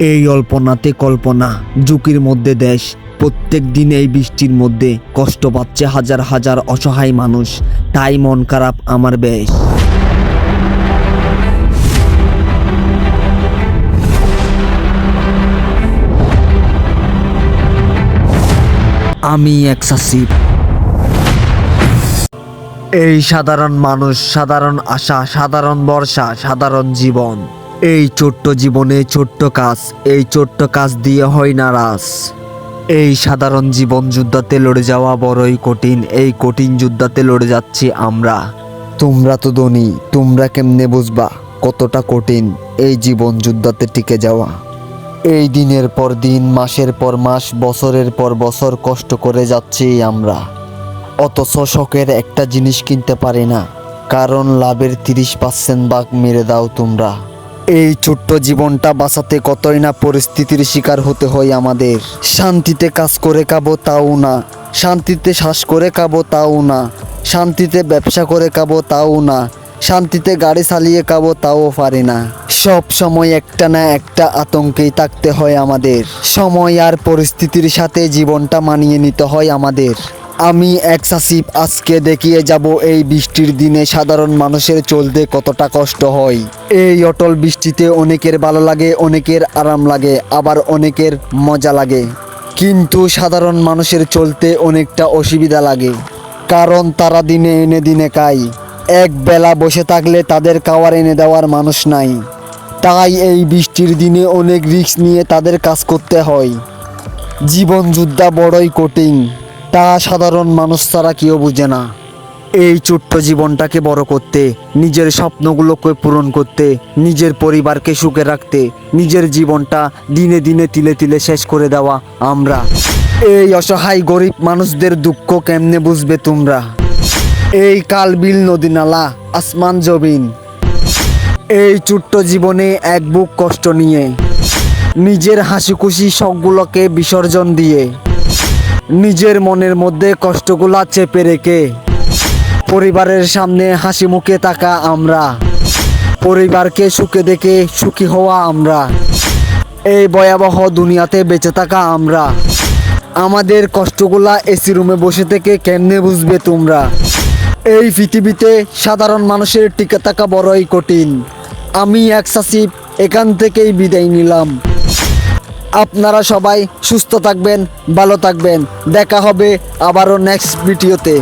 এই অল্পনাতে কল্পনা, ঝুঁকির মধ্যে দেশ। প্রত্যেক দিন এই বৃষ্টির মধ্যে কষ্ট পাচ্ছে হাজার হাজার অসহায় মানুষ। তাই মন খারাপ আমার বেশ। আমি এক সাসিব এই সাধারণ মানুষ, সাধারণ আশা, সাধারণ বর্ষা সাধারণ জীবন। এই ছোট্ট জীবনে ছোট্ট কাজ, এই ছোট্ট কাজ দিয়ে হয় না রাস এই সাধারণ জীবন যুদ্ধাতে লড়ে যাওয়া বড়ই কঠিন, এই কঠিন যুদ্ধাতে লড়ে যাচ্ছি আমরা। তোমরা তো ধনী, তোমরা কেমনে বুঝবা কতটা কঠিন এই জীবন যুদ্ধাতে টিকে যাওয়া? এই দিনের পর দিন, মাসের পর মাস, বছরের পর বছর কষ্ট করে যাচ্ছি আমরা। অথচ শখের একটা জিনিস কিনতে পারি না, কারণ লাভের তিরিশ পার্সেন্ট বাঘ মেরে দাও তোমরা। এই ছোট্ট জীবনটা বাঁচাতে কতই না পরিস্থিতির শিকার হতে হয় আমাদের। শান্তিতে কাজ করে খাব তাও না। শান্তিতে শ্বাস করে খাব তাও না। শান্তিতে ব্যবসা করে খাব তাও না। শান্তিতে গাড়ি চালিয়ে খাব তাও পারি না। সব সময় একটা না একটা আতঙ্কেই থাকতে হয় আমাদের। সময় আর পরিস্থিতির সাথে জীবনটা মানিয়ে নিতে হয় আমাদের। আমি এক সাসিব আজকে দেখিয়ে যাব এই বৃষ্টির দিনে সাধারণ মানুষের চলতে কতটা কষ্ট হয়। এই অটল বৃষ্টিতে অনেকের ভালো লাগে, অনেকের আরাম লাগে, আবার অনেকের মজা লাগে। কিন্তু সাধারণ মানুষের চলতে অনেকটা অসুবিধা লাগে, কারণ তারা দিনে এনে দিনে খায়। এক বেলা বসে থাকলে তাদের খাওয়ার এনে দেওয়ার মানুষ নাই। তাই এই বৃষ্টির দিনে অনেক রিস্ক নিয়ে তাদের কাজ করতে হয়। জীবন যুদ্ধা বড়ই কঠিন। তা সাধারণ মানুষ তারা কেউ বুঝে না। এই ছোট্ট জীবনটাকে বড় করতে, নিজের স্বপ্নগুলোকে পূরণ করতে, নিজের পরিবারকে সুখে রাখতে, নিজের জীবনটা দিনে দিনে তিলে তিলে শেষ করে দেওয়া আমরা। এই অসহায় গরিব মানুষদের দুঃখ কেমনে বুঝবে তোমরা? এই কাল বিল নদী নালা, আসমান জবিন এই ছোট্ট জীবনে এক বুক কষ্ট নিয়ে, নিজের হাসি খুশি শখগুলোকে বিসর্জন দিয়ে। নিজের মনের মধ্যে কষ্টগুলা চেপে রেখে। পরিবারের সামনে হাসি মুখে থাকা আমরা। পরিবারকে সুখে দেখে সুখী হওয়া আমরা। এই ভয়াবহ দুনিয়াতে বেঁচে থাকা আমরা। আমাদের কষ্টগুলা এসি রুমে বসে থেকে কেমনে বুঝবে তোমরা? এই পৃথিবীতে সাধারণ মানুষের টিকে থাকা বড়ই কঠিন। আমি এক সাসিব, এখান থেকেই বিদায় নিলাম। আপনারা সবাই সুস্থ থাকবেন ভালো থাকবেন। দেখা হবে আবারও নেক্সট ভিডিওতে